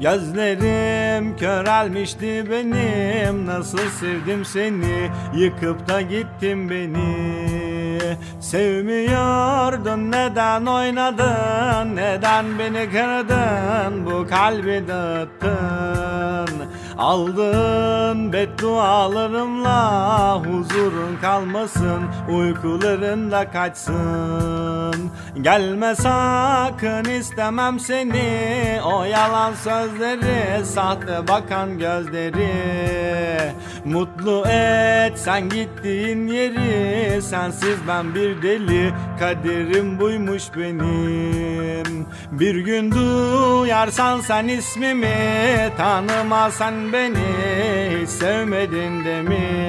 Gözlerim körelmişti benim. Nasıl sevdim seni? Yıkıp da gittin beni. Sevmiyordun. Neden oynadın? Neden beni kırdın? Bu kalbi dağıttın Aldığın beddualarımla Huzurun kalmasın Uykularında kaçsın. Gelme sakın istemem seni O yalan sözleri Sahte bakan gözleri. Mutlu et sen gittiğin yeri Sensiz ben bir deli Kaderim buymuş benim Bir gün duyarsan sen ismimi Tanımasan beni sevmedin de mi?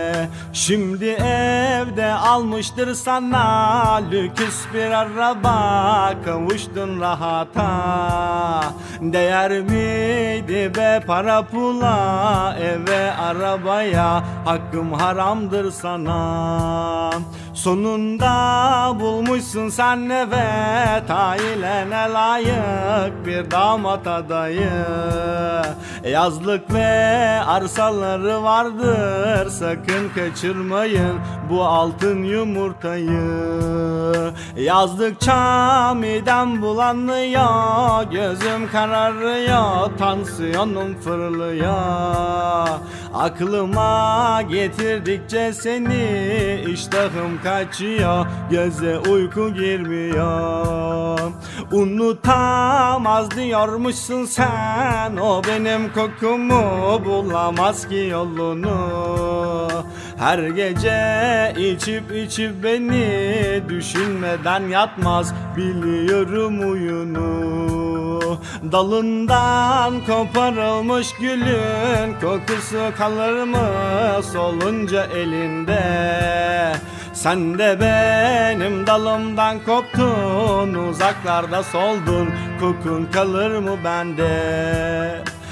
Şimdi evde almıştır sana Lüküs bir araba kavuştun rahata. Değer miydi be para pula Eve arabaya hakkım haramdır sana Sonunda bulmuşsun sen evet ailene layık bir damat adayı. Yazlık ve arsaları vardır sakın kaçırmayın bu altın yumurtayı. Yazdıkça midem bulanıyor gözüm kararıyor tansiyonum fırlıyor. Aklıma getirdikçe seni iştahım kaçıyor Göze uyku girmiyor. Unutamaz diyormuşsun sen O benim kokumu bulamaz ki yolunu Her gece içip içip beni Düşünmeden yatmaz. Biliyorum uyunu. Dalından koparılmış gülün Kokusu kalır mı solunca elinde? Sen de benim dalımdan koptun Uzaklarda soldun. Kokun kalır mı bende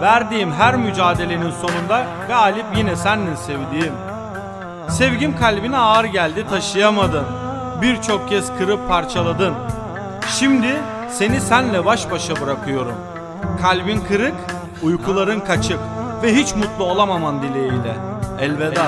verdiğim her mücadelenin sonunda galip yine sendin sevdiğim. Sevgim kalbine ağır geldi taşıyamadın. Birçok kez kırıp parçaladın. Şimdi seni senle baş başa bırakıyorum. Kalbin kırık, uykuların kaçık ve hiç mutlu olamaman dileğiyle. Elveda.